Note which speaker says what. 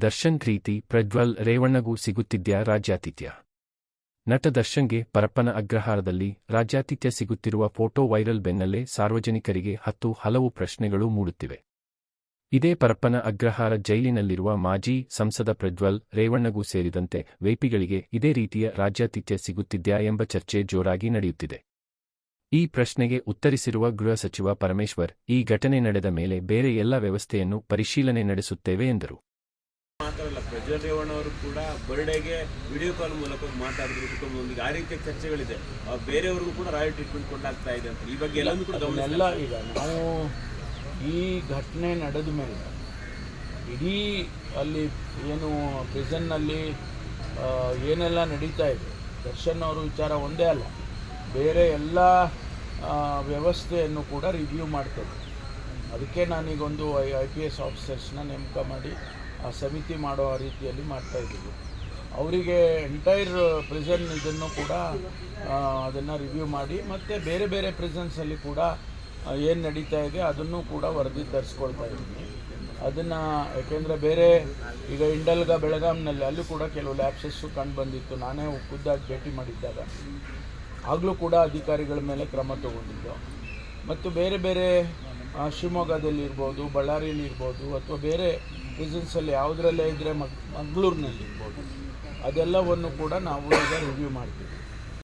Speaker 1: ದರ್ಶನ್ ಪ್ರೀತಿ ಪ್ರಜ್ವಲ್ ರೇವಣ್ಣಗೂ ಸಿಗುತ್ತಿದ್ಯಾ ರಾಜ್ಯಾತಿಥ್ಯ? ನಟ ದರ್ಶನ್ಗೆ ಪರಪ್ಪನ ಅಗ್ರಹಾರದಲ್ಲಿ ರಾಜ್ಯಾತಿಥ್ಯ ಸಿಗುತ್ತಿರುವ ಫೋಟೋ ವೈರಲ್ ಬೆನ್ನಲ್ಲೇ ಸಾರ್ವಜನಿಕರಿಗೆ ಹತ್ತು ಹಲವು ಪ್ರಶ್ನೆಗಳು ಮೂಡುತ್ತಿವೆ. ಇದೇ ಪರಪ್ಪನ ಅಗ್ರಹಾರ ಜೈಲಿನಲ್ಲಿರುವ ಮಾಜಿ ಸಂಸದ ಪ್ರಜ್ವಲ್ ರೇವಣ್ಣಗೂ ಸೇರಿದಂತೆ ವೇಪಿಗಳಿಗೆ ಇದೇ ರೀತಿಯ ರಾಜ್ಯಾತಿಥ್ಯ ಸಿಗುತ್ತಿದ್ಯಾ ಎಂಬ ಚರ್ಚೆ ಜೋರಾಗಿ ನಡೆಯುತ್ತಿದೆ. ಈ ಪ್ರಶ್ನೆಗೆ ಉತ್ತರಿಸಿರುವ ಗೃಹ ಸಚಿವ ಪರಮೇಶ್ವರ್, ಈ ಘಟನೆ ನಡೆದ ಮೇಲೆ ಬೇರೆ ಎಲ್ಲ ವ್ಯವಸ್ಥೆಯನ್ನು ಪರಿಶೀಲನೆ ನಡೆಸುತ್ತೇವೆ ಎಂದರು.
Speaker 2: ಮಾತ್ರ ಅಲ್ಲ ಪ್ರಜ್ವಲ್ ರೇವಣ್ಣ ಅವರು ಕೂಡ ಬರ್ಡೇಗೆ ವಿಡಿಯೋ ಕಾಲ್ ಮೂಲಕ ಮಾತಾಡಿದ್ರು ಕುಟುಂಬದೊಂದಿಗೆ. ಆ ರೀತಿಯ ಚರ್ಚೆಗಳಿದೆ. ಬೇರೆಯವ್ರಿಗೂ ಕೂಡ ರಾಯಲ್ ಟ್ರೀಟ್ಮೆಂಟ್ ಕೊಂಡಾಗ್ತಾ ಇದೆ ಅಂತ. ಈ ಬಗ್ಗೆ ಎಲ್ಲನೂ ಕೂಡ
Speaker 3: ಈಗ ನಾವು ಈ ಘಟನೆ ನಡೆದ ಮೇಲೆ ಇಡೀ ಅಲ್ಲಿ ಏನು ಪ್ರಿಸನ್ನಲ್ಲಿ ಏನೆಲ್ಲ ನಡೀತಾ ಇದೆ. ದರ್ಶನ್ ಅವರು ವಿಚಾರ ಒಂದೇ ಅಲ್ಲ. ಬೇರೆ ಎಲ್ಲ ವ್ಯವಸ್ಥೆಯನ್ನು ಕೂಡ ರಿವ್ಯೂ ಮಾಡ್ತೇವೆ. ಅದಕ್ಕೆ ನಾನೀಗೊಂದು ಐ ಐ ಪಿ ಎಸ್ ಆಫೀಸರ್ಸ್ನ ನೇಮಕ ಮಾಡಿ ಸಮಿತಿ ಮಾಡೋ ರೀತಿಯಲ್ಲಿ ಮಾಡ್ತಾ ಇದ್ದೀವಿ. ಅವರಿಗೆ ಎಂಟೈರ್ ಪ್ರಿಸನ್ ಇದನ್ನು ಕೂಡ ಅದನ್ನು ರಿವ್ಯೂ ಮಾಡಿ, ಮತ್ತು ಬೇರೆ ಬೇರೆ ಪ್ರಿಸನ್ಸಲ್ಲಿ ಕೂಡ ಏನು ನಡೀತಾ ಇದೆ ಅದನ್ನು ಕೂಡ ವರದಿ ತರಿಸ್ಕೊಳ್ತಾ ಇದ್ದೀನಿ ಅದನ್ನು, ಯಾಕೆಂದರೆ ಬೇರೆ, ಈಗ ಇಂಡಲ್ಗ ಬೆಳಗಾಂನಲ್ಲಿ ಅಲ್ಲೂ ಕೂಡ ಕೆಲವು ಲ್ಯಾಬ್ಸಸ್ಸು ಕಂಡು ಬಂದಿತ್ತು. ನಾನೇ ಖುದ್ದಾಗಿ ಭೇಟಿ ಮಾಡಿದ್ದಾಗ. ಆಗಲೂ ಕೂಡ ಅಧಿಕಾರಿಗಳ ಮೇಲೆ ಕ್ರಮ ತಗೊಂಡಿದ್ದು. ಮತ್ತು ಬೇರೆ ಬೇರೆ ಶಿವಮೊಗ್ಗದಲ್ಲಿರ್ಬೋದು ಶಿವಮೊಗ್ಗದಲ್ಲಿ ಇರ್ಬೋದು ಬಳ್ಳಾರಿಯಲ್ಲಿ ಇರ್ಬೋದು, ಅಥವಾ ಬೇರೆ ಪ್ರಿಸನ್ಸಲ್ಲಿ ಯಾವುದರಲ್ಲೇ ಇದ್ದರೆ ಮಗ್ ಮಂಗಳೂರಿನಲ್ಲಿ ಇರ್ಬೋದು. ಅದೆಲ್ಲವನ್ನು ಕೂಡ ನಾವು ಈಗ ರಿವ್ಯೂ ಮಾಡ್ತೀವಿ.